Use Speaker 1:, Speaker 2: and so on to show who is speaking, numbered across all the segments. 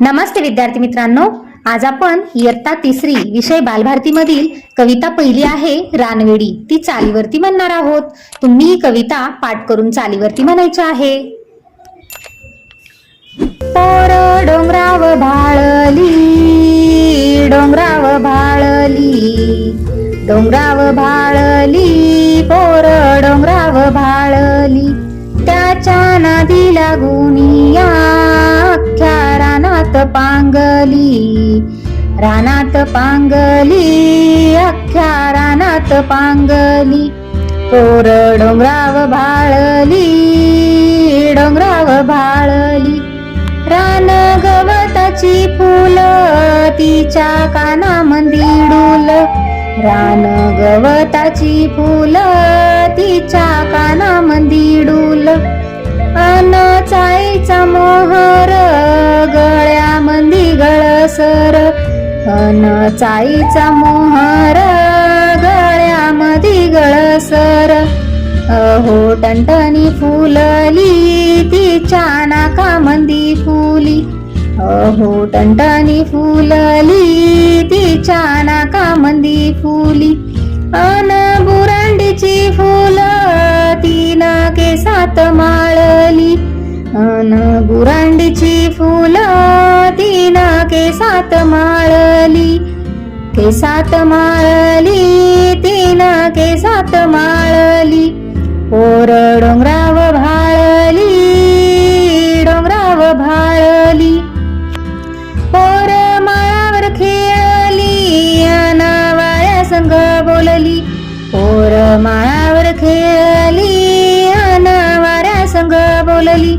Speaker 1: नमस्ते विद्यार्थी मित्रांनो. आज आपण इयत्ता तिसरी विषय बालभारतीमधील कविता पहिली आहे रानवेडी. ती चालीवरती म्हणणार आहोत. तुम्ही ही कविता पाठ करून चालीवरती म्हणायची आहे. पोर डोंगराव भाळली डोंगराव भाळली डोंगराव भाळली पोर डोंगराव भाळली त्याच्या नादी लागून या रानात पांगली रानात पांगली अख्ख्या रानात पांगली. पोर डोंगराव भाळली डोंगराव भाळली. रान गवताची फुल तिच्या कानामंदी डुल. रान गवताची फुल तिच्या कानामंदी डुल. अन चाईचा अन चाईचा मोहर गळ्यामधी गळसर. अहो टणटणी फुलली तिच्या नाकामंदी फुली. अहो टणटणी फुलली तिच्या नाकामंदी फुली. अन बुरांडीची फुलं तीन केसात माळली. अन बुरांडीची फुलं केसात माळली केसात माळली तिनं केसात माळली. ओर डोंगराव भाळली डोंगराव भाळली. ओर माळावर खेळली अन वाऱ्या संग बोलली. ओर माळावर खेळली अन वाऱ्या संग बोलली.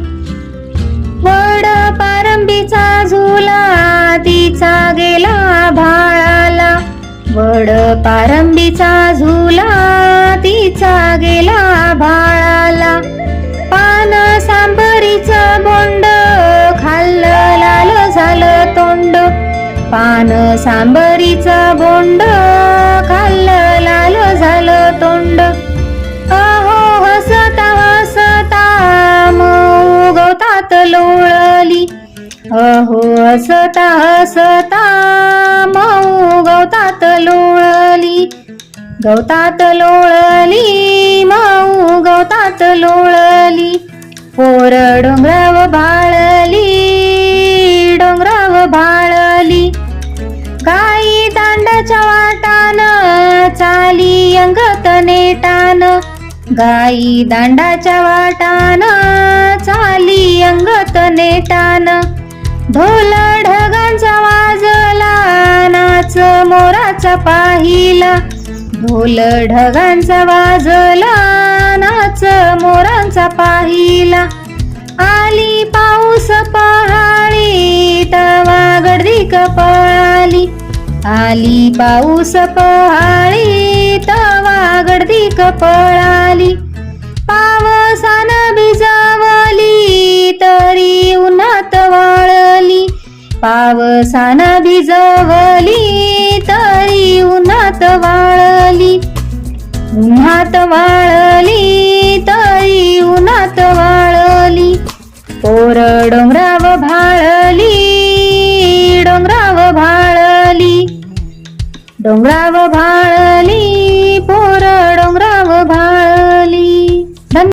Speaker 1: वड पारंबीचा झुला तिचा गेला भाळाला वड पारंबीचा झुला तिचा गेला भाळाला. पान सांबरीचं बोंड खाल्लं लाल झालं तोंड. पान सांबरीचं बोंड अहो हसता हसता मऊ गवतात लोळली. गवतात लोळली मऊ गवतात लोळली. पोर डोंगराव भाळली डोंगराव भाळली गाई दांडाच्या वाटान चाली अंगत नेटान. गाई दांडाच्या वाटान चाली अंगत नेटान. ढोल ढगांचा वाजला नाच मोराचा पाहिला. ढोल ढगांचा वाजला नाच मोरांचा पाहिला. आली पाऊस पहाळी तवा गर्दी कपळाली आली पाऊस पहाळी तवा गर्दी कपळाली पावसान पावसान भिजवली तरी उन्हात वाळली. उन्हात वाळली तरी उन्हात वाळली. पोर डोंगराव भाळली डोंगराव भाळली. डोंगराव भाळली